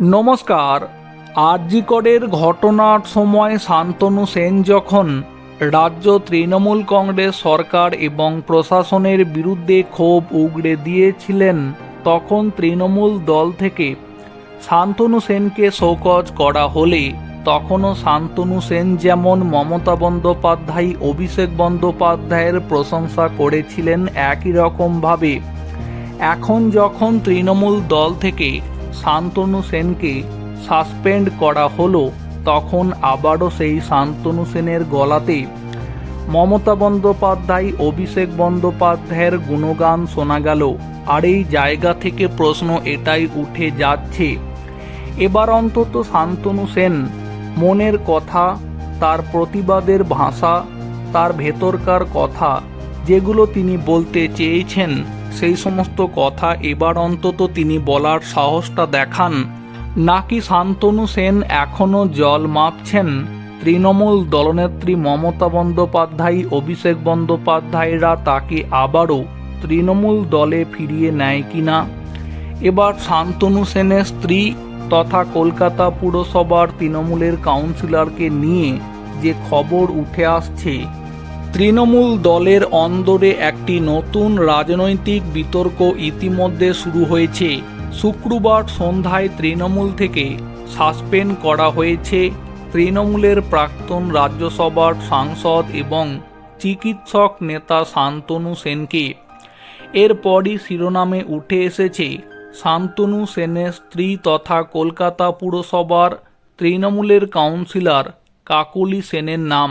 নমস্কার। আরজিকরের ঘটনার সময় শান্তনু সেন যখন রাজ্য তৃণমূল কংগ্রেস সরকার এবং প্রশাসনের বিরুদ্ধে ক্ষোভ উগড়ে দিয়েছিলেন, তখন তৃণমূল দল থেকে শান্তনু সেনকে শোকজ করা হলে তখনও শান্তনু সেন যেমন মমতা বন্দ্যোপাধ্যায়, অভিষেক বন্দ্যোপাধ্যায়ের প্রশংসা করেছিলেন একই রকমভাবে। এখন যখন তৃণমূল দল থেকে শান্তনু সেনকে সাসপেন্ড করা হলো, তখন আবারও সেই শান্তনু সেনের গলাতে। মমতা বন্দ্যোপাধ্যায়, অভিষেক বন্দ্যোপাধ্যায়ের গুণগান শোনা গেল। আর এই জায়গা থেকে প্রশ্ন এটাই উঠে যাচ্ছে। এবার অন্তত শান্তনু সেন মনের কথা, তার প্রতিবাদের ভাষা, তার ভেতরকার কথা, যেগুলো তিনি বলতে চেয়েছেন। সেই সমস্ত কথা এবার অন্তত তিনি বলার সাহসটা দেখান। নাকি শান্তনু সেন এখনও জল মাপছেন? তৃণমূল দলনেত্রী মমতা বন্দ্যোপাধ্যায়, অভিষেক বন্দ্যোপাধ্যায়রা তাকে আবারও তৃণমূল দলে ফিরিয়ে নেয় কিনা? এবার শান্তনু সেনের স্ত্রী তথা কলকাতা পুরসভার তৃণমূলের কাউন্সিলরকে নিয়ে যে খবর উঠে আসছে তৃণমূল দলের অন্দরে একটি নতুন রাজনৈতিক বিতর্ক ইতিমধ্যে শুরু হয়েছে। শুক্রবার সন্ধ্যায় তৃণমূল থেকে সাসপেন্ড করা হয়েছে তৃণমূলের প্রাক্তন রাজ্যসভার সাংসদ এবং চিকিৎসক নেতা শান্তনু সেনকে। এরপরই শিরোনামে উঠে এসেছে শান্তনু সেনের স্ত্রী তথা কলকাতা পুরসভার তৃণমূলের কাউন্সিলর কাকলি সেনের নাম।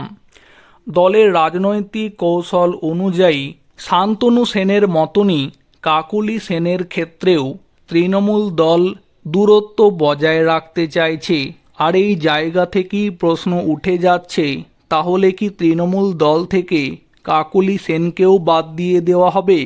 দলের রাজনৈতিক কৌশল অনুযায়ী শান্তনু সেনের মতনই কাকুলি সেনের ক্ষেত্রেও তৃণমূল দল দূরত্ব বজায় রাখতে চাইছে। আর এই জায়গা থেকেই প্রশ্ন উঠে যাচ্ছে, তাহলে কি তৃণমূল দল থেকে কাকুলি সেনকেও বাদ দিয়ে দেওয়া হবে?